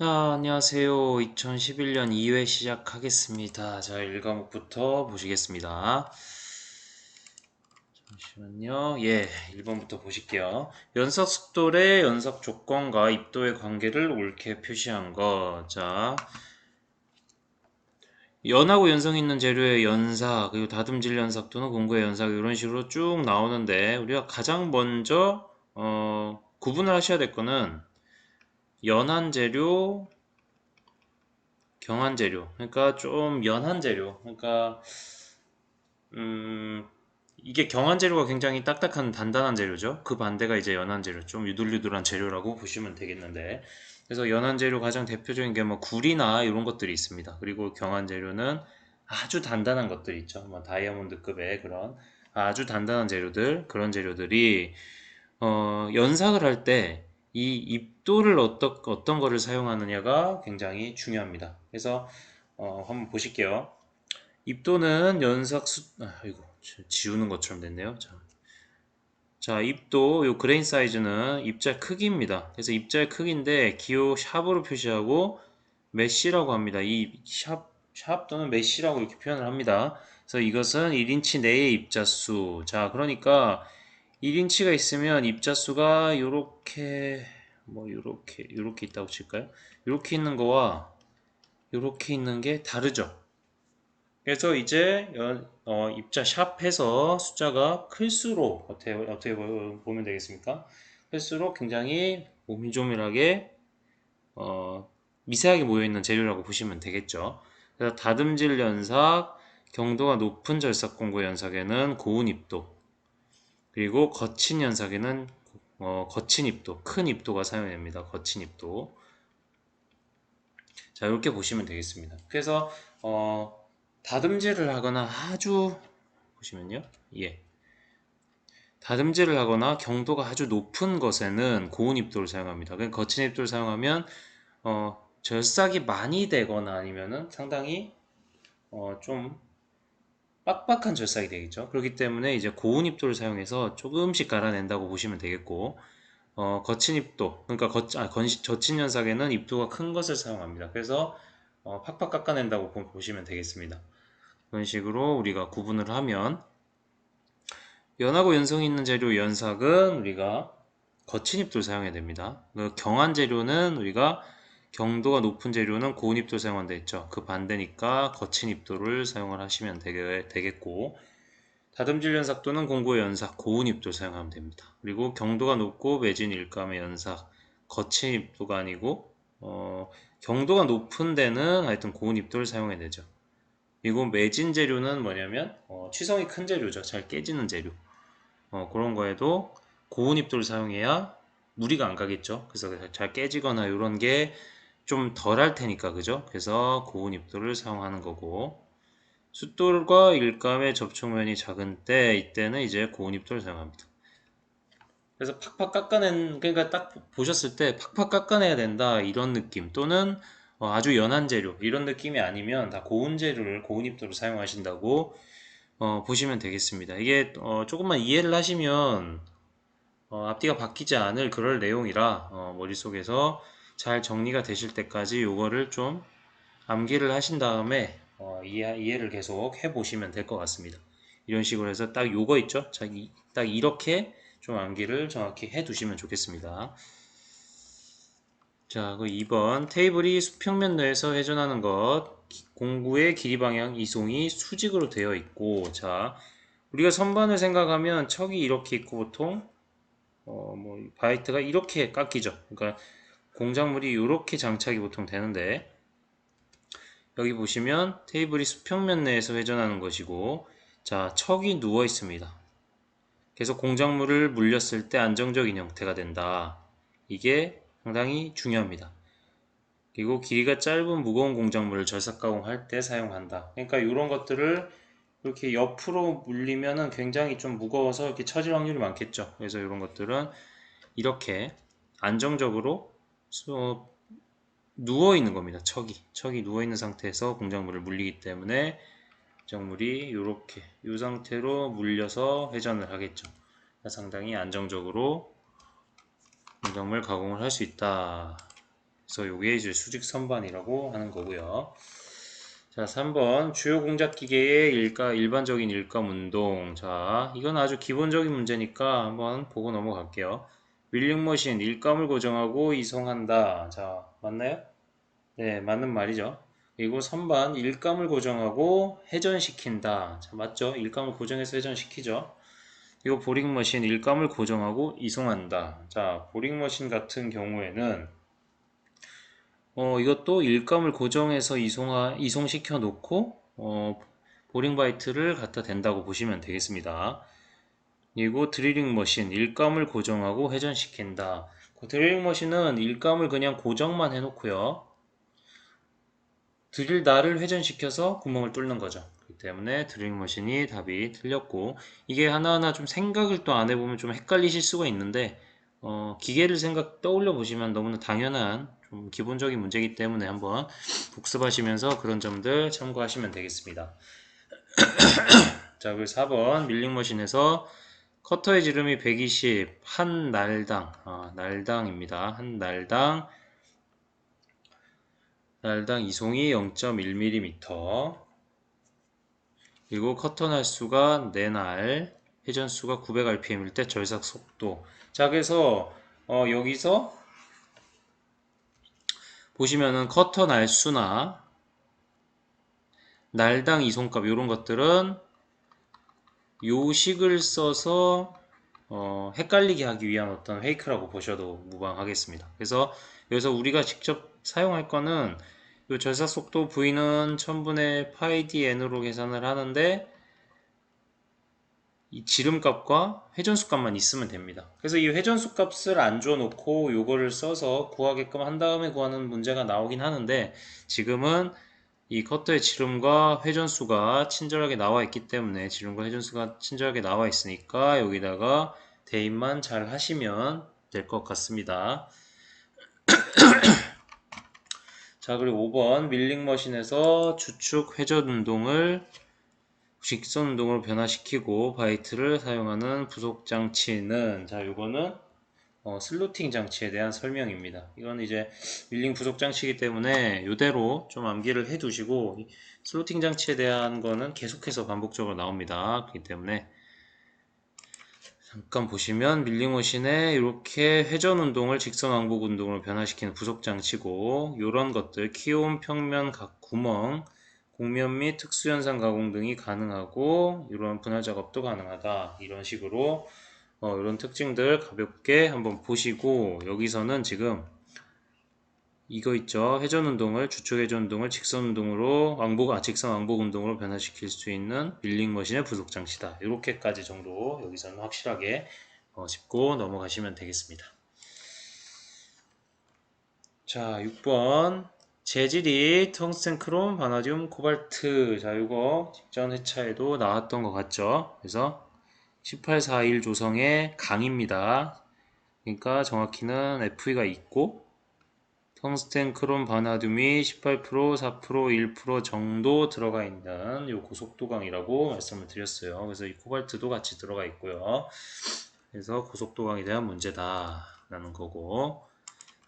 자, 안녕하세요. 2011년 2회 시작하겠습니다. 자, 1과목부터 보시겠습니다. 잠시만요. 예, 1번부터 보실게요. 연석 속도의 연석 조건과 입도의 관계를 옳게 표시한 거. 자, 연하고 연성 있는 재료의 연사, 그리고 다듬질 연삭 또는 공구의 연삭 이런 식으로 쭉 나오는데 우리가 가장 먼저 어, 구분을 하셔야 될 거는 연한 재료, 경한 재료. 그러니까 좀 연한 재료. 그러니까 음, 이게 경한 재료가 굉장히 딱딱한 단단한 재료죠. 그 반대가 이제 연한 재료, 좀 유들유들한 재료라고 보시면 되겠는데. 그래서 연한 재료 가장 대표적인 게 뭐 굴이나 이런 것들이 있습니다. 그리고 경한 재료는 아주 단단한 것들 있죠. 뭐 다이아몬드급의 그런 아주 단단한 재료들, 그런 재료들이 어, 연삭을 할 때 이 입도를 어떤, 어떤 거를 사용하느냐가 굉장히 중요합니다. 그래서 어, 한번 보실게요. 입도는 연삭수, 아, 이거 지우는 것처럼 됐네요. 자, 자, 입도, 요 그레인 사이즈는 입자 크기입니다. 그래서 입자의 크기인데 기호 샵으로 표시하고 메시라고 합니다. 이 샵, 샵 또는 메시라고 이렇게 표현을 합니다. 그래서 이것은 1인치 내의 입자수. 자, 그러니까 1인치가 있으면 입자수가 이렇게 뭐 이렇게 이렇게 있다고 칠까요? 이렇게 있는 거와 이렇게 있는 게 다르죠. 그래서 이제 어, 입자 샵 해서 숫자가 클수록 어떻게 어떻게 보면 되겠습니까? 클수록 굉장히 오밀조밀하게 어, 미세하게 모여 있는 재료라고 보시면 되겠죠. 그래서 다듬질 연삭, 경도가 높은 절삭 공구 연삭에는 고운 입도, 그리고 거친 연삭에는 어, 거친 입도, 큰 입도가 사용됩니다. 거친 입도. 자, 이렇게 보시면 되겠습니다. 그래서 어, 다듬질을 하거나 아주 보시면요. 예. 다듬질을 하거나 경도가 아주 높은 것에는 고운 입도를 사용합니다. 그러니까 거친 입도를 사용하면 어, 절삭이 많이 되거나 아니면은 상당히 어, 좀 빡빡한 절삭이 되겠죠. 그렇기 때문에 이제 고운 입도를 사용해서 조금씩 갈아낸다고 보시면 되겠고, 어, 거친 입도, 그러니까 거, 아, 건시, 저친 연삭에는 입도가 큰 것을 사용합니다. 그래서 어, 팍팍 깎아낸다고 보시면 되겠습니다. 그런 식으로 우리가 구분을 하면 연하고 연성이 있는 재료 연삭은 우리가 거친 입도를 사용해야 됩니다. 그 경한 재료는 우리가 경도가 높은 재료는 고운 입도를 사용한다 했죠. 그 반대니까 거친 입도를 사용을 하시면 되겠 고 다듬질 연삭 또는 공고의 연삭 고운 입도를 사용하면 됩니다. 그리고 경도가 높고 매진 일감의 연삭 거친 입도가 아니고 어, 경도가 높은 데는 하여튼 고운 입도를 사용해야 되죠. 그리고 매진 재료는 뭐냐면 어, 취성이 큰 재료죠. 잘 깨지는 재료. 어, 그런 거에도 고운 입도를 사용해야 무리가 안 가겠죠. 그래서 잘 깨지거나 이런 게 좀 덜 할 테니까 그죠? 그래서 고운 입도를 사용하는 거고 숫돌과 일감의 접촉면이 작은 때 이때는 이제 고운 입도를 사용합니다. 그래서 팍팍 깎아낸 그러니까 딱 보셨을 때 팍팍 깎아내야 된다 이런 느낌 또는 어, 아주 연한 재료 이런 느낌이 아니면 다 고운 재료를 고운 입도로 사용하신다고 어, 보시면 되겠습니다. 이게 어, 조금만 이해를 하시면 어, 앞뒤가 바뀌지 않을 그럴 내용이라 어, 머릿속에서 잘 정리가 되실 때까지 요거를 좀 암기를 하신 다음에 어, 이해, 이해 를 계속 해보시면 될 것 같습니다. 이런 식으로 해서 딱 요거 있죠? 자, 이, 딱 이렇게 좀 암기를 정확히 해 두시면 좋겠습니다. 자, 그 2번 테이블이 수평면 내에서 회전하는 것 공구의 길이 방향 이송이 수직으로 되어 있고 자 우리가 선반을 생각하면 척이 이렇게 있고 보통 어, 뭐 바이트가 이렇게 깎이죠. 그러니까 공작물이 이렇게 장착이 보통 되는데 여기 보시면 테이블이 수평면 내에서 회전하는 것이고 자 척이 누워 있습니다. 그래서 공작물을 물렸을 때 안정적인 형태가 된다. 이게 상당히 중요합니다. 그리고 길이가 짧은 무거운 공작물을 절삭 가공할 때 사용한다. 그러니까 이런 것들을 이렇게 옆으로 물리면은 굉장히 좀 무거워서 이렇게 처질 확률이 많겠죠. 그래서 이런 것들은 이렇게 안정적으로 어, 누워 있는 겁니다. 척이 척이 누워 있는 상태에서 공작물을 물리기 때문에 공작물이 이렇게 이 상태로 물려서 회전을 하겠죠. 상당히 안정적으로 공작물 가공을 할 수 있다. 그래서 요게 이제 수직 선반이라고 하는 거고요. 자, 3번 주요 공작 기계의 일가 일반적인 일감 운동. 자, 이건 아주 기본적인 문제니까 한번 보고 넘어갈게요. 밀링 머신 일감을 고정하고 이송한다. 자, 맞나요? 네, 맞는 말이죠. 그리고 3번 일감을 고정하고 회전시킨다. 자, 맞죠? 일감을 고정해서 회전시키죠. 이거 보링 머신 일감을 고정하고 이송한다. 자, 보링 머신 같은 경우에는 어, 이것도 일감을 고정해서 이송하, 이송시켜 놓고 어, 보링 바이트를 갖다 댄다고 보시면 되겠습니다. 그리고 드리링 머신 일감을 고정하고 회전시킨다. 그 드리링 머신은 일감을 그냥 고정만 해놓고요. 드릴 날을 회전시켜서 구멍을 뚫는 거죠. 그렇기 때문에 드리링 머신이 답이 틀렸고 이게 하나하나 좀 생각을 또 안 해보면 좀 헷갈리실 수가 있는데 어, 기계를 생각 떠올려 보시면 너무나 당연한 좀 기본적인 문제이기 때문에 한번 복습하시면서 그런 점들 참고하시면 되겠습니다. 자, 그리고 4번 밀링 머신에서 커터의 지름이 120, 한 날당, 아, 날당입니다. 한 날당, 날당 이송이 0.1mm. 그리고 커터 날수가 4날, 회전수가 900rpm일 때 절삭 속도. 자, 그래서 어, 여기서 보시면은 커터 날수나 날당 이송값 이런 것들은 요식을 써서 어, 헷갈리게 하기 위한 어떤 페이크라고 보셔도 무방하겠습니다. 그래서 여기서 우리가 직접 사용할 거는 이 절삭 속도 V는 1000분의 파이 d n으로 계산을 하는데 이 지름값과 회전수 값만 있으면 됩니다. 그래서 이 회전수 값을 안 줘놓고 요거를 써서 구하게끔 한 다음에 구하는 문제가 나오긴 하는데 지금은 이 커터의 지름과 회전수가 친절하게 나와 있기 때문에 지름과 회전수가 친절하게 나와 있으니까 여기다가 대입만 잘 하시면 될 것 같습니다. 자 그리고 5번 밀링 머신에서 주축 회전 운동을 직선 운동으로 변화시키고 바이트를 사용하는 부속 장치는 자 이거는 어, 슬로팅 장치에 대한 설명입니다. 이건 이제 밀링 부속 장치이기 때문에 이대로 좀 암기를 해 두시고 슬로팅 장치에 대한 거는 계속해서 반복적으로 나옵니다. 그렇기 때문에 잠깐 보시면 밀링 머신에 이렇게 회전 운동을 직선 왕복 운동으로 변화시키는 부속 장치고 이런 것들 키움 평면 각 구멍 곡면 및 특수현상 가공 등이 가능하고 이런 분할 작업도 가능하다 이런 식으로 어, 이런 특징들 가볍게 한번 보시고 여기서는 지금 이거 있죠? 회전 운동을 주축 회전 운동을 직선 운동으로 왕복 아 직선 왕복 운동으로 변화시킬 수 있는 밀링 머신의 부속 장치다. 이렇게까지 정도 여기서는 확실하게 어, 짚고 넘어가시면 되겠습니다. 자 6번. 재질이 텅스텐 크롬 바나디움 코발트. 자 이거 직전 회차에도 나왔던 것 같죠? 그래서 1841 조성의 강입니다. 그러니까 정확히는 FE가 있고 텅스텐 크롬 바나듐이 18% 4% 1% 정도 들어가 있는 요 고속도강이라고 말씀을 드렸어요. 그래서 이 코발트도 같이 들어가 있고요. 그래서 고속도강에 대한 문제다 라는 거고.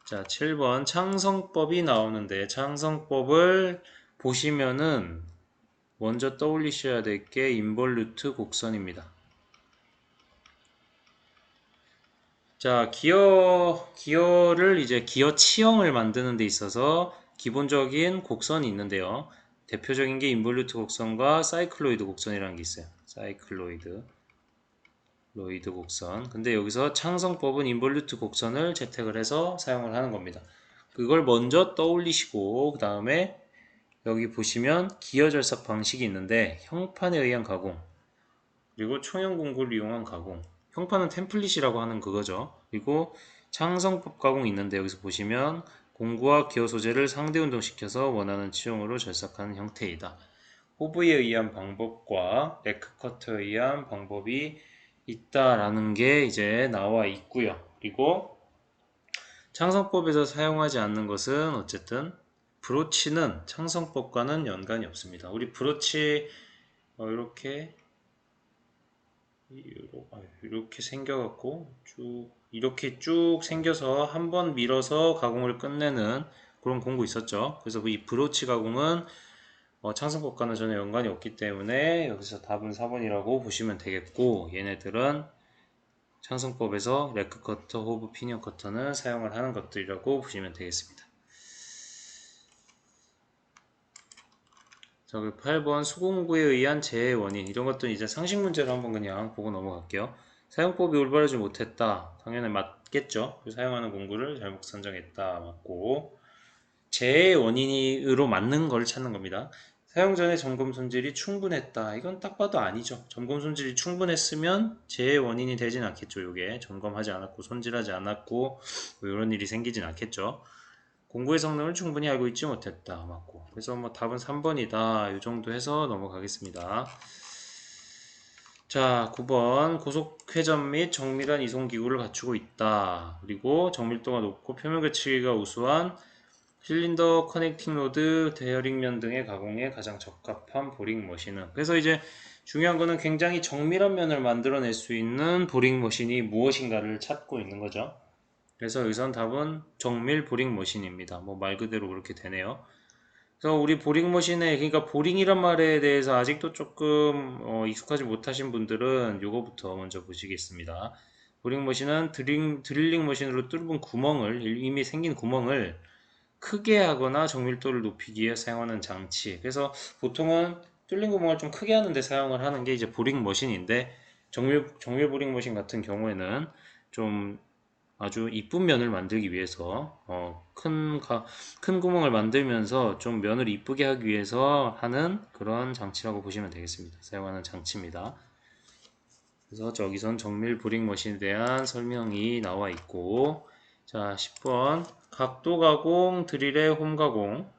자, 7번. 창성법이 나오는데 창성법을 보시면은 먼저 떠올리셔야 될 게 인볼루트 곡선입니다. 자, 기어 기어를 이제 기어 치형을 만드는 데 있어서 기본적인 곡선이 있는데요. 대표적인 게 인볼루트 곡선과 사이클로이드 곡선이라는 게 있어요. 사이클로이드 로이드 곡선. 근데 여기서 창성법은 인볼루트 곡선을 채택을 해서 사용을 하는 겁니다. 그걸 먼저 떠올리시고 그 다음에 여기 보시면 기어 절삭 방식이 있는데 형판에 의한 가공 그리고 총형 공구를 이용한 가공 형판은 템플릿이라고 하는 그거죠. 그리고 창성법 가공이 있는데 여기서 보시면 공구와 기어 소재를 상대 운동시켜서 원하는 치용으로 절삭하는 형태이다. 호브에 의한 방법과 레크 커터에 의한 방법이 있다라는 게 이제 나와 있고요. 그리고 창성법에서 사용하지 않는 것은 어쨌든 브로치는 창성법과는 연관이 없습니다. 우리 브로치 어, 이렇게 아, 이렇게 생겨갖고 쭉 이렇게 쭉 생겨서 한 번 밀어서 가공을 끝내는 그런 공구 있었죠. 그래서 이 브로치 가공은 어, 창성법과는 전혀 연관이 없기 때문에 여기서 답은 4번이라고 보시면 되겠고 얘네들은 창성법에서 레크 커터, 호브 피니언 커터는 사용을 하는 것들이라고 보시면 되겠습니다. 자, 그 8번 수공구에 의한 재해 원인 이런 것들은 이제 상식 문제로 한번 그냥 보고 넘어갈게요. 사용법이 올바르지 못했다. 당연히 맞겠죠. 사용하는 공구를 잘못 선정했다. 맞고 재해 원인으로 맞는 걸 찾는 겁니다. 사용 전에 점검 손질이 충분했다. 이건 딱 봐도 아니죠. 점검 손질이 충분했으면 재해 원인이 되진 않겠죠. 이게 점검하지 않았고 손질하지 않았고 뭐 이런 일이 생기진 않겠죠. 공구의 성능을 충분히 알고 있지 못했다. 맞고. 그래서 뭐 답은 3번이다. 이 정도 해서 넘어가겠습니다. 자, 9번 고속회전 및 정밀한 이송 기구를 갖추고 있다. 그리고 정밀도가 높고 표면 거치기가 우수한 실린더 커넥팅 로드, 대여링면 등의 가공에 가장 적합한 보링 머신은 그래서 이제 중요한 거는 굉장히 정밀한 면을 만들어낼 수 있는 보링 머신이 무엇인가를 찾고 있는 거죠. 그래서 여기선 답은 정밀 보링 머신입니다. 뭐 말 그대로 그렇게 되네요. 그래서 우리 보링 머신에 그러니까 보링이란 말에 대해서 아직도 조금 어, 익숙하지 못하신 분들은 요거부터 먼저 보시겠습니다. 보링 머신은 드링, 드릴링 머신으로 뚫은 구멍을 이미 생긴 구멍을 크게 하거나 정밀도를 높이기 위해 사용하는 장치. 그래서 보통은 뚫린 구멍을 좀 크게 하는데 사용을 하는 게 이제 보링 머신인데 정밀 정밀 보링 머신 같은 경우에는 좀 아주 이쁜 면을 만들기 위해서 어, 큰, 가, 큰 구멍을 만들면서 좀 면을 이쁘게 하기 위해서 하는 그런 장치라고 보시면 되겠습니다. 사용하는 장치입니다. 그래서 저기선 정밀 브링 머신에 대한 설명이 나와 있고 자 10번 각도 가공, 드릴의 홈 가공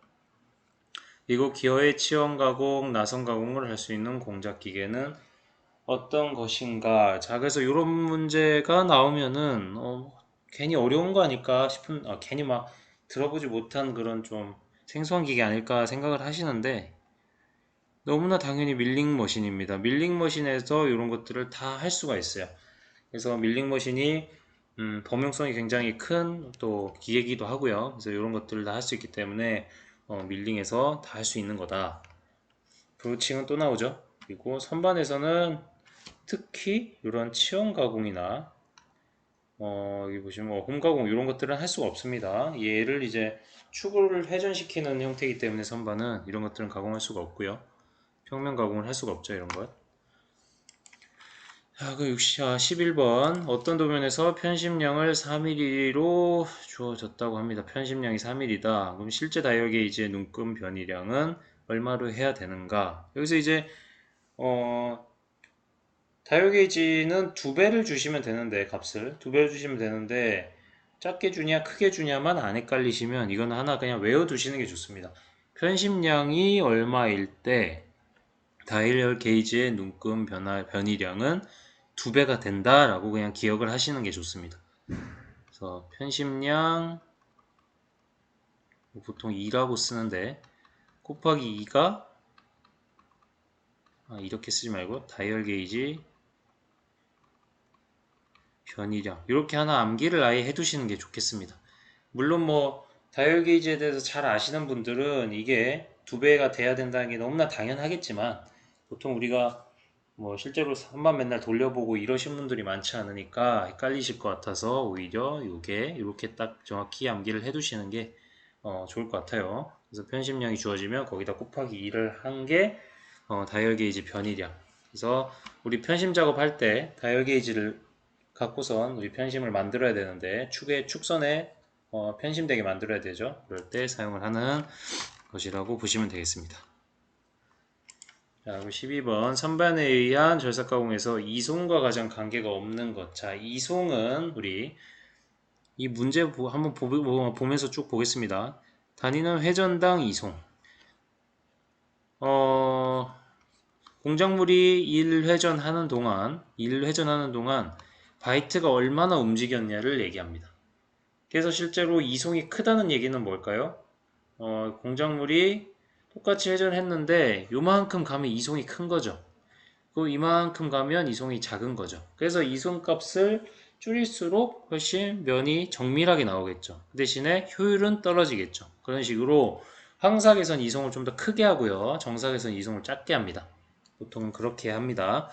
그리고 기어의 치원 가공, 나선 가공을 할 수 있는 공작 기계는 어떤 것인가 자 그래서 이런 문제가 나오면은 어, 괜히 어려운 거 아닐까 싶은 아, 괜히 막 들어보지 못한 그런 좀 생소한 기계 아닐까 생각을 하시는데 너무나 당연히 밀링 머신입니다. 밀링 머신에서 이런 것들을 다 할 수가 있어요. 그래서 밀링 머신이 음, 범용성이 굉장히 큰 또 기계기도 하고요. 그래서 이런 것들을 다 할 수 있기 때문에 어, 밀링에서 다 할 수 있는 거다. 브로칭은 또 나오죠. 그리고 선반에서는 특히 이런 치원 가공이나 어, 여기 보시면 뭐 홈가공 이런 것들은 할 수가 없습니다. 얘를 이제 축을 회전시키는 형태이기 때문에 선반은 이런 것들은 가공할 수가 없고요. 평면 가공을 할 수가 없죠, 이런 것. 자, 그 60, 아, 11번. 어떤 도면에서 편심량을 4mm로 주어졌다고 합니다. 편심량이 4mm다. 그럼 실제 다이얼 게이지의 눈금 변이량은 얼마로 해야 되는가? 여기서 이제, 어, 다이얼 게이지는 두 배를 주시면 되는데 값을 두 배를 주시면 되는데 작게 주냐 크게 주냐만 안 헷갈리시면 이건 하나 그냥 외워두시는 게 좋습니다. 편심량이 얼마일 때 다이얼 게이지의 눈금 변화, 변이량은 두 배가 된다라고 그냥 기억을 하시는 게 좋습니다. 그래서 편심량 보통 2라고 쓰는데 곱하기 2가 아, 이렇게 쓰지 말고 다이얼 게이지 변이량 이렇게 하나 암기를 아예 해두시는 게 좋겠습니다. 물론 뭐 다이얼 게이지에 대해서 잘 아시는 분들은 이게 두 배가 돼야 된다는 게 너무나 당연하겠지만 보통 우리가 뭐 실제로 한번 맨날 돌려보고 이러신 분들이 많지 않으니까 헷갈리실 것 같아서 오히려 이게 이렇게 딱 정확히 암기를 해두시는 게 어, 좋을 것 같아요. 그래서 편심량이 주어지면 거기다 곱하기 2를 한게 어, 다이얼 게이지 변이량. 그래서 우리 편심 작업할 때 다이얼 게이지를 갖고선 우리 편심을 만들어야 되는데 축의 축선에 어, 편심되게 만들어야 되죠. 그럴 때 사용을 하는 것이라고 보시면 되겠습니다. 자, 12번 선반에 의한 절삭 가공에서 이송과 가장 관계가 없는 것. 자, 이송은 우리 이 문제 한번 보면서 쭉 보겠습니다. 단위는 회전당 이송. 어, 공작물이 1회전하는 동안, 1회전하는 동안 바이트가 얼마나 움직였냐를 얘기합니다. 그래서 실제로 이송이 크다는 얘기는 뭘까요? 어, 공작물이 똑같이 회전했는데 요만큼 가면 이송이 큰 거죠. 그 이만큼 가면 이송이 작은 거죠. 그래서 이송 값을 줄일수록 훨씬 면이 정밀하게 나오겠죠. 그 대신에 효율은 떨어지겠죠. 그런 식으로 황삭에선 이송을 좀 더 크게 하고요. 정삭에선 이송을 작게 합니다. 보통 그렇게 합니다.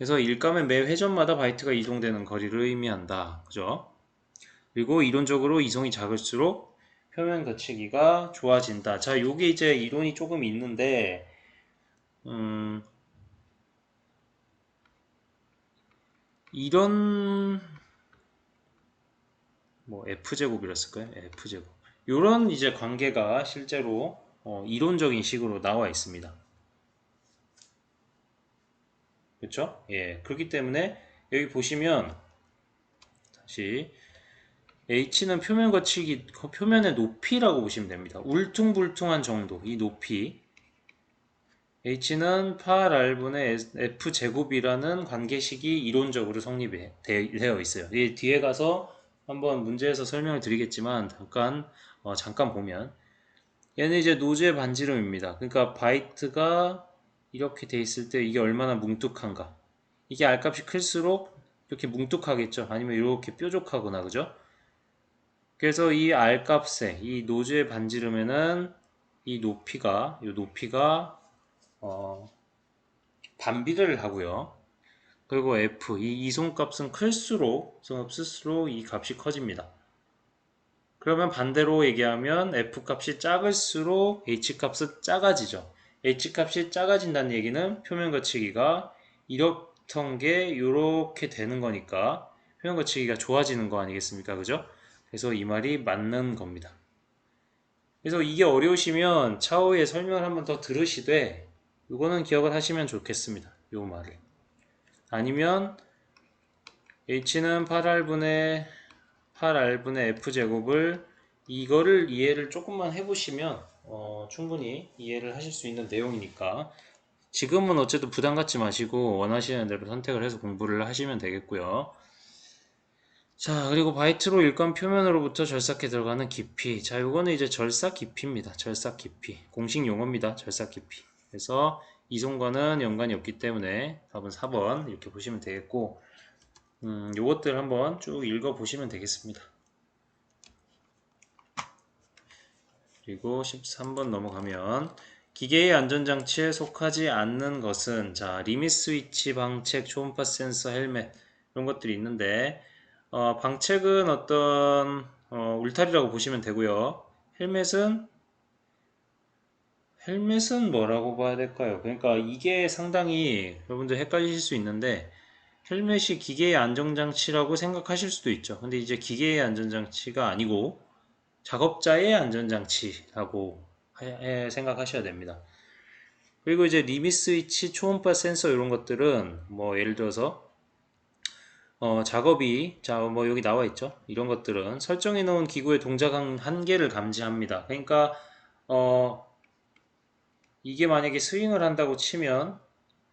그래서 일감의 매 회전마다 바이트가 이동되는 거리를 의미한다. 그죠? 그리고 이론적으로 이송이 작을수록 표면 거치기가 좋아진다. 자, 요게 이제 이론이 조금 있는데, 음, 이런 뭐 F제곱이랬을까요? F제곱. 요런 이제 관계가 실제로 어, 이론적인 식으로 나와 있습니다. 그렇죠? 예. 그렇기 때문에 여기 보시면 다시 H는 표면 거치기 표면의 높이라고 보시면 됩니다. 울퉁불퉁한 정도 이 높이 H는 8R분의 F제곱이라는 관계식이 이론적으로 성립이 되어 있어요. 이 뒤에 가서 한번 문제에서 설명을 드리겠지만 잠깐 어, 잠깐 보면 얘는 이제 노즈의 반지름입니다. 그러니까 바이트가 이렇게 돼 있을 때 이게 얼마나 뭉툭한가. 이게 R값이 클수록 이렇게 뭉툭하겠죠. 아니면 이렇게 뾰족하거나 그죠? 그래서 이 R값에 이 노즈의 반지름에는 이 높이가 이 높이가 어, 반비례를 하고요. 그리고 f 이 이송값은 클수록 이송값 쓸수록 이 값이 커집니다. 그러면 반대로 얘기하면 f 값이 작을수록 h 값은 작아지죠. H 값이 작아진다는 얘기는 표면 거치기가 이렇던 게 이렇게 되는 거니까 표면 거치기가 좋아지는 거 아니겠습니까? 그죠? 그래서 이 말이 맞는 겁니다. 그래서 이게 어려우시면 차후에 설명을 한번 더 들으시되 이거는 기억을 하시면 좋겠습니다. 이 말을. 아니면 h는 8r분의 8r분의 f제곱을 이거를 이해를 조금만 해보시면 어, 충분히 이해를 하실 수 있는 내용이니까 지금은 어쨌든 부담 갖지 마시고 원하시는 대로 선택을 해서 공부를 하시면 되겠고요. 자 그리고 바이트로 일관 표면으로부터 절삭해 들어가는 깊이 자 요거는 이제 절삭 깊이입니다. 절삭 깊이 공식 용어입니다. 절삭 깊이 그래서 이송과는 연관이 없기 때문에 답은 4번 이렇게 보시면 되겠고 음, 요것들 한번 쭉 읽어 보시면 되겠습니다. 그리고 13번 넘어가면 기계의 안전장치에 속하지 않는 것은 자 리밋 스위치, 방책, 초음파 센서, 헬멧 이런 것들이 있는데 어, 방책은 어떤 어, 울타리라고 보시면 되고요. 헬멧은 헬멧은 뭐라고 봐야 될까요? 그러니까 이게 상당히 여러분들 헷갈리실 수 있는데 헬멧이 기계의 안전장치라고 생각하실 수도 있죠. 근데 이제 기계의 안전장치가 아니고 작업자의 안전장치라고 생각하셔야 됩니다. 그리고 이제 리밋 스위치, 초음파 센서 이런 것들은 뭐 예를 들어서 어, 작업이 자 뭐 여기 나와 있죠. 이런 것들은 설정해 놓은 기구의 동작 한계를 감지합니다. 그러니까 어, 이게 만약에 스윙을 한다고 치면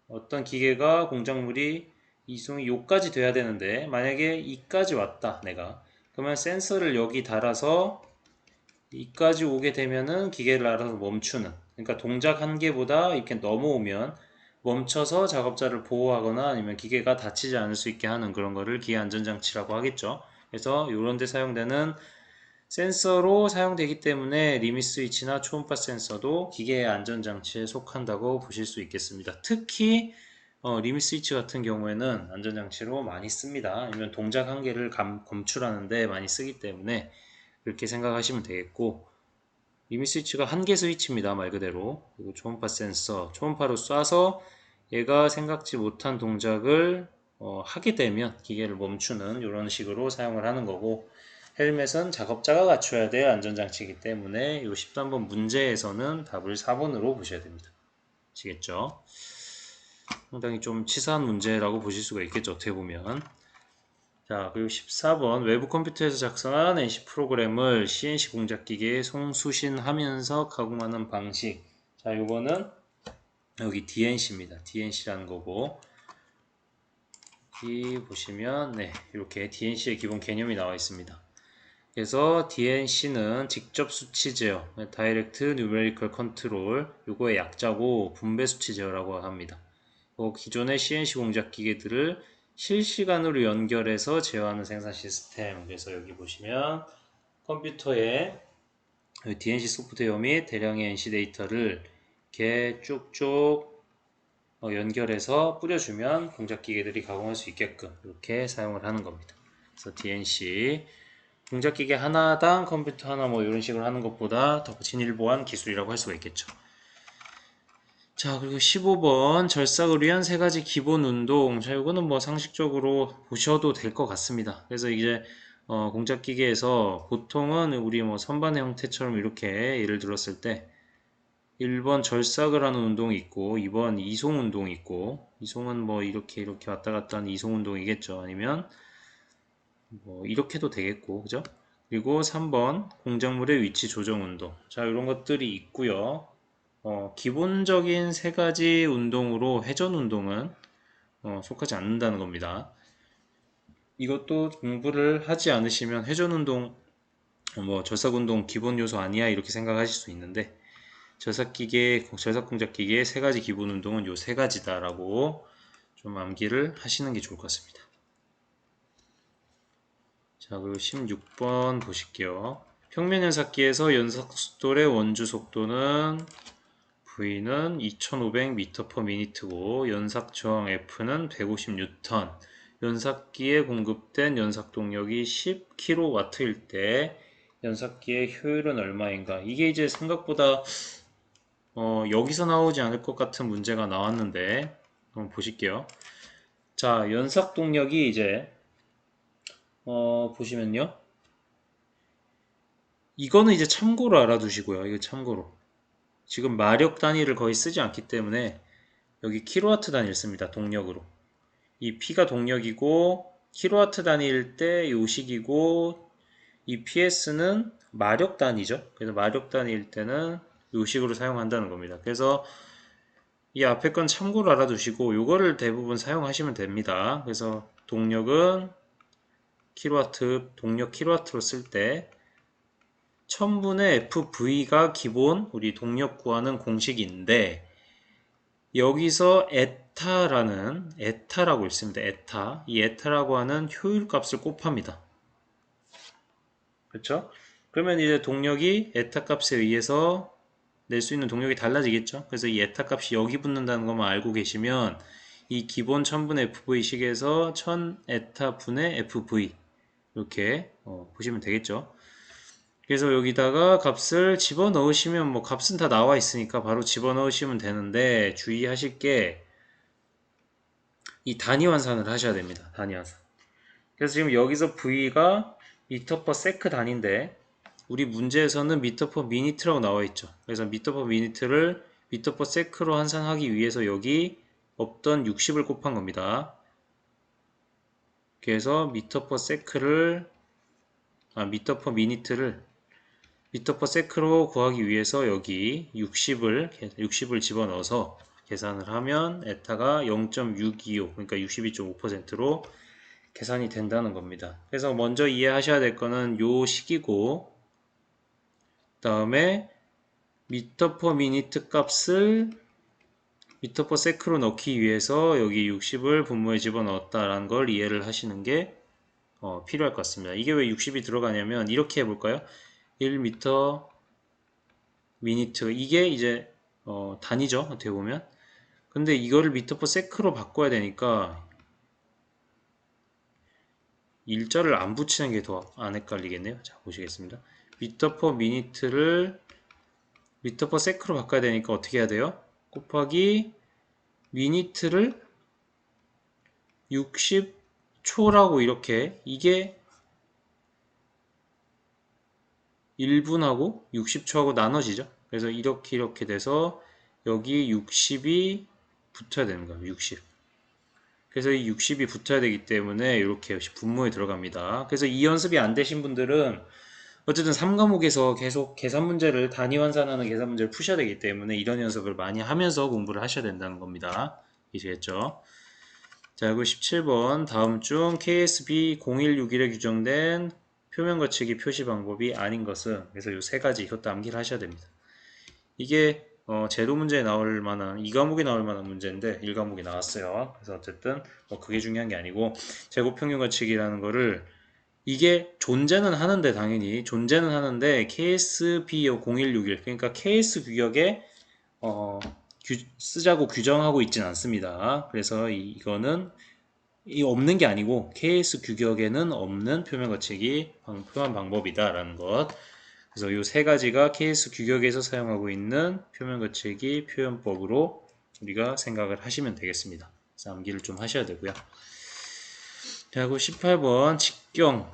어떤 기계가 공작물이 이송이 요까지 돼야 되는데 만약에 이까지 왔다 내가 그러면 센서를 여기 달아서 이까지 오게 되면은 기계를 알아서 멈추는 그러니까 동작 한계보다 이렇게 넘어오면 멈춰서 작업자를 보호하거나 아니면 기계가 다치지 않을 수 있게 하는 그런 거를 기계 안전장치라고 하겠죠 그래서 이런 데 사용되는 센서로 사용되기 때문에 리밋 스위치나 초음파 센서도 기계의 안전장치에 속한다고 보실 수 있겠습니다. 특히 어, 리밋 스위치 같은 경우에는 안전장치로 많이 씁니다. 아니면 동작 한계를 감, 검출하는데 많이 쓰기 때문에 그렇게 생각하시면 되겠고 리밋 스위치가 한계 스위치입니다. 말 그대로 그리고 초음파 센서 초음파로 쏴서 얘가 생각지 못한 동작을 어, 하게 되면 기계를 멈추는 이런 식으로 사용을 하는 거고 헬멧은 작업자가 갖춰야 될 안전장치이기 때문에 이 13번 문제에서는 답을 4번으로 보셔야 됩니다. 아시겠죠? 상당히 좀 치사한 문제라고 보실 수가 있겠죠. 어떻게 보면. 자, 그리고 14번 외부 컴퓨터에서 작성한 NC 프로그램을 CNC 공작기계에 송수신하면서 가공하는 방식. 자, 이거는 여기 DNC입니다. DNC라는 거고 여기 보시면 네, 이렇게 DNC의 기본 개념이 나와 있습니다. 그래서 DNC는 직접 수치 제어, Direct Numerical Control, 요거의 약자고 분배 수치 제어라고 합니다. 어, 기존의 CNC 공작 기계들을 실시간으로 연결해서 제어하는 생산 시스템. 그래서 여기 보시면 컴퓨터에 DNC 소프트웨어 및 대량의 NC 데이터를 이렇게 쭉쭉 어, 연결해서 뿌려주면 공작 기계들이 가공할 수 있게끔 이렇게 사용을 하는 겁니다. 그래서 DNC 공작 기계 하나당 컴퓨터 하나 뭐 이런 식으로 하는 것보다 더 진일보한 기술이라고 할 수가 있겠죠. 자, 그리고 15번 절삭을 위한 세 가지 기본 운동. 자, 이거는 뭐 상식적으로 보셔도 될 것 같습니다. 그래서 이제 어, 공작 기계에서 보통은 우리 뭐 선반의 형태처럼 이렇게 예를 들었을 때 1번 절삭을 하는 운동이 있고 2번 이송 운동이 있고 이송은 뭐 이렇게 이렇게 왔다 갔다 하는 이송 운동이겠죠. 아니면 뭐 이렇게도 되겠고 그죠? 그리고 3번 공작물의 위치 조정 운동. 자, 이런 것들이 있고요. 어, 기본적인 세 가지 운동으로 회전 운동은 어, 속하지 않는다는 겁니다. 이것도 공부를 하지 않으시면 회전 운동, 어, 뭐 절삭 운동 기본 요소 아니야 이렇게 생각하실 수 있는데 절삭 기계, 절삭 공작 기계의 세 가지 기본 운동은 요 세 가지다라고 좀 암기를 하시는 게 좋을 것 같습니다. 자, 그리고 16번 보실게요. 평면 연삭기에서 연삭 속도의 원주 속도는 V는 2500m/min고 연삭 저항 F는 150N. 연삭기에 공급된 연삭 동력이 10kW일 때 연삭기의 효율은 얼마인가? 이게 이제 생각보다 어, 여기서 나오지 않을 것 같은 문제가 나왔는데 한번 보실게요. 자, 연삭 동력이 이제 어, 보시면요. 이거는 이제 참고로 알아두시고요. 이거 참고로. 지금 마력 단위를 거의 쓰지 않기 때문에 여기 킬로와트 단위를 씁니다. 동력으로. 이 P가 동력이고 킬로와트 단위일 때 요식이고 이 PS는 마력 단위죠. 그래서 마력 단위일 때는 요식으로 사용한다는 겁니다. 그래서 이 앞에 건 참고로 알아두시고 요거를 대부분 사용하시면 됩니다. 그래서 동력은 킬로와트, 동력 킬로와트로 쓸 때 1000분의 FV가 기본 우리 동력 구하는 공식인데 여기서 에타라는 에타라고 있습니다. 에타. 이 에타라고 하는 효율 값을 곱합니다. 그렇죠? 그러면 이제 동력이 에타 값에 의해서 낼 수 있는 동력이 달라지겠죠? 그래서 이 에타 값이 여기 붙는다는 것만 알고 계시면 이 기본 1000분의 FV 식에서 1000 에타 분의 FV 이렇게 어, 보시면 되겠죠? 그래서 여기다가 값을 집어 넣으시면 뭐 값은 다 나와 있으니까 바로 집어 넣으시면 되는데 주의하실 게 이 단위 환산을 하셔야 됩니다. 단위 환산. 그래서 지금 여기서 V가 미터 퍼 세크 단위인데 우리 문제에서는 미터 퍼 미니트라고 나와 있죠. 그래서 미터 퍼 미니트를 미터 퍼 세크로 환산하기 위해서 여기 없던 60을 곱한 겁니다. 그래서 미터 퍼 세크를 아 미터 퍼 미니트를 미터 퍼 세크로 구하기 위해서 여기 60을 60을 집어넣어서 계산을 하면 에타가 0.625 그러니까 62.5%로 계산이 된다는 겁니다. 그래서 먼저 이해하셔야 될 거는 요 식이고 다음에 미터 퍼 미니트 값을 미터 퍼 세크로 넣기 위해서 여기 60을 분모에 집어넣었다라는 걸 이해를 하시는 게 어, 필요할 것 같습니다. 이게 왜 60이 들어가냐면 이렇게 해볼까요? 1m 미니트. 이게 이제 어, 단위죠 어떻게 보면. 근데 이거를 미터 퍼 세크로 바꿔야 되니까 일자를 안 붙이는 게 더 안 헷갈리겠네요. 자 보시겠습니다. 미터 퍼 미니트를 미터 퍼 세크로 바꿔야 되니까 어떻게 해야 돼요? 곱하기 미니트를 60초라고 이렇게. 이게 1분하고 60초하고 나눠지죠. 그래서 이렇게 이렇게 돼서 여기 60이 붙어야 되는 거예요. 60. 그래서 이 60이 붙어야 되기 때문에 이렇게 분모에 들어갑니다. 그래서 이 연습이 안 되신 분들은 어쨌든 3과목에서 계속 계산 문제를 단위 환산하는 계산 문제를 푸셔야 되기 때문에 이런 연습을 많이 하면서 공부를 하셔야 된다는 겁니다. 이해되겠죠? 자, 그리고 17번 다음 중 KSB 0161에 규정된 표면 거치기 표시 방법이 아닌 것은 그래서 이 세 가지 이것도 암기를 하셔야 됩니다. 이게 어, 제도 문제에 나올 만한, 이 과목에 나올 만한 문제인데, 1 과목이 나왔어요. 그래서 어쨌든, 뭐, 그게 중요한 게 아니고, 제곱평균 가치기라는 거를, 이게 존재는 하는데, 당연히, 존재는 하는데, KSB0161, 그러니까 KS 규격에, 어, 규- 쓰자고 규정하고 있진 않습니다. 그래서 이- 이거는, 이 없는 게 아니고, KS 규격에는 없는 표면 가치기 방- 표현 방법이다 라는 것. 그래서 이 세 가지가 KS 규격에서 사용하고 있는 표면 거치기 표현법으로 우리가 생각을 하시면 되겠습니다. 그래서 암기를 좀 하셔야 되고요. 자, 그리고 18번 직경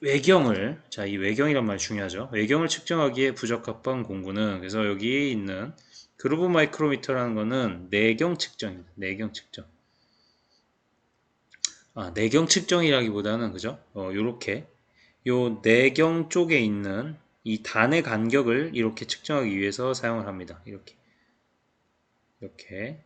외경을 자, 이 외경이란 말이 중요하죠. 외경을 측정하기에 부적합한 공구는 그래서 여기 있는 그루브 마이크로미터라는 거는 내경 측정입니다. 내경 측정. 아, 내경 측정이라기보다는 그죠? 어, 요렇게 요 내경 쪽에 있는 이 단의 간격을 이렇게 측정하기 위해서 사용을 합니다. 이렇게. 이렇게.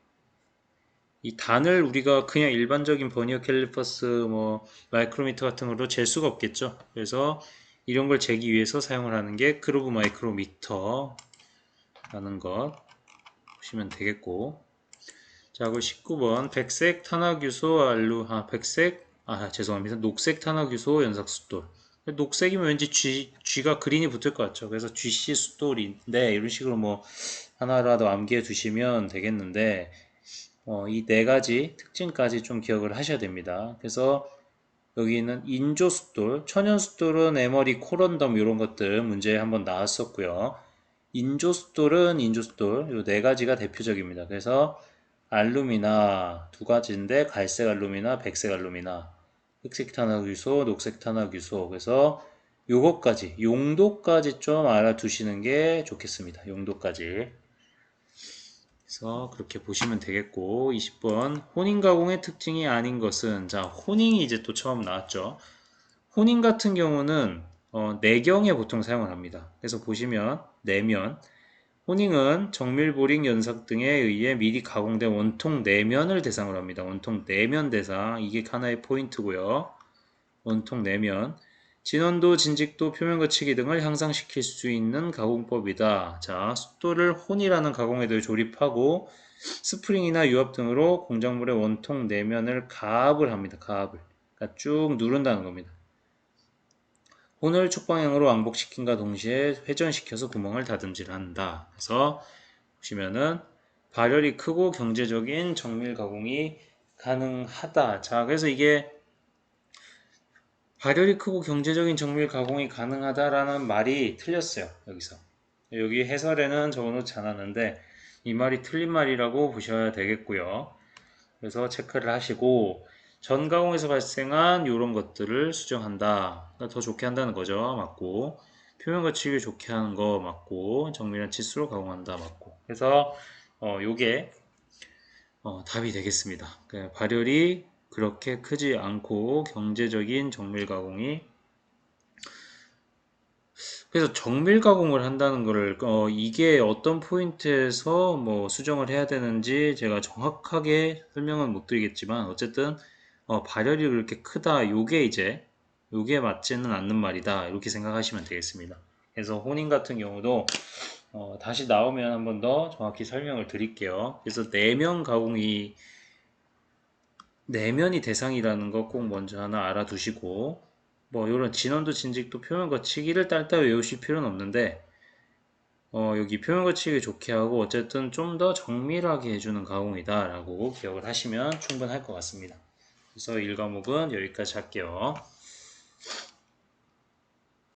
이 단을 우리가 그냥 일반적인 버니어 캘리퍼스 뭐 마이크로미터 같은 걸로 잴 수가 없겠죠. 그래서 이런 걸 재기 위해서 사용을 하는 게 크루브 마이크로미터 라는 것 보시면 되겠고 자, 그리고 19번 백색 탄화규소 알루 아 백색 아 죄송합니다. 녹색 탄화규소 연삭 숫돌 녹색이면 왠지 G, G가 그린이 붙을 것 같죠. 그래서 GC 숫돌인데 이런 식으로 뭐 하나라도 암기해 두시면 되겠는데 어, 이 네 가지 특징까지 좀 기억을 하셔야 됩니다. 그래서 여기는 인조 숫돌, 천연 숫돌은 에머리, 코런덤 이런 것들 문제에 한번 나왔었고요. 인조 숫돌은 인조 숫돌 이 네 가지가 대표적입니다. 그래서 알루미나 두 가지인데 갈색 알루미나, 백색 알루미나 흑색 탄화규소, 녹색 탄화규소. 그래서 요것까지, 용도까지 좀 알아두시는 게 좋겠습니다. 용도까지. 그래서 그렇게 보시면 되겠고, 20번. 혼인 가공의 특징이 아닌 것은, 자, 혼인이 이제 또 처음 나왔죠. 혼인 같은 경우는, 어, 내경에 보통 사용을 합니다. 그래서 보시면, 내면. 호닝은 정밀 보링 연삭 등에 의해 미리 가공된 원통 내면을 대상으로 합니다. 원통 내면 대상 이게 하나의 포인트고요. 원통 내면 진원도, 진직도, 표면 거치기 등을 향상시킬 수 있는 가공법이다. 자, 숫도를 혼이라는 가공에도 조립하고 스프링이나 유압 등으로 공작물의 원통 내면을 가압을 합니다. 가압을. 그러니까 쭉 누른다는 겁니다. 혼을 축방향으로 왕복시킨과 동시에 회전시켜서 구멍을 다듬질 한다. 그래서 보시면은 발열이 크고 경제적인 정밀 가공이 가능하다. 자, 그래서 이게 발열이 크고 경제적인 정밀 가공이 가능하다라는 말이 틀렸어요. 여기서. 여기 해설에는 적어놓지 않았는데 이 말이 틀린 말이라고 보셔야 되겠고요. 그래서 체크를 하시고 전 가공에서 발생한 이런 것들을 수정한다. 그러니까 더 좋게 한다는 거죠. 맞고. 표면 거치기 좋게 하는 거 맞고. 정밀한 치수로 가공한다. 맞고. 그래서 어, 요게 어, 답이 되겠습니다. 그 발열이 그렇게 크지 않고 경제적인 정밀 가공이 그래서 정밀 가공을 한다는 거를 어, 이게 어떤 포인트에서 뭐 수정을 해야 되는지 제가 정확하게 설명은 못 드리겠지만 어쨌든 어, 발열이 그렇게 크다 요게 이제 요게 맞지는 않는 말이다 이렇게 생각하시면 되겠습니다. 그래서 혼인 같은 경우도 어, 다시 나오면 한 번 더 정확히 설명을 드릴게요. 그래서 내면 가공이 내면이 대상이라는 거 꼭 먼저 하나 알아두시고 뭐 이런 진원도 진직도 표면 거치기를 딸딸 외우실 필요는 없는데 어, 여기 표면 거치기 좋게 하고 어쨌든 좀 더 정밀하게 해주는 가공이다 라고 기억을 하시면 충분할 것 같습니다. 그래서 1과목은 여기까지 할게요.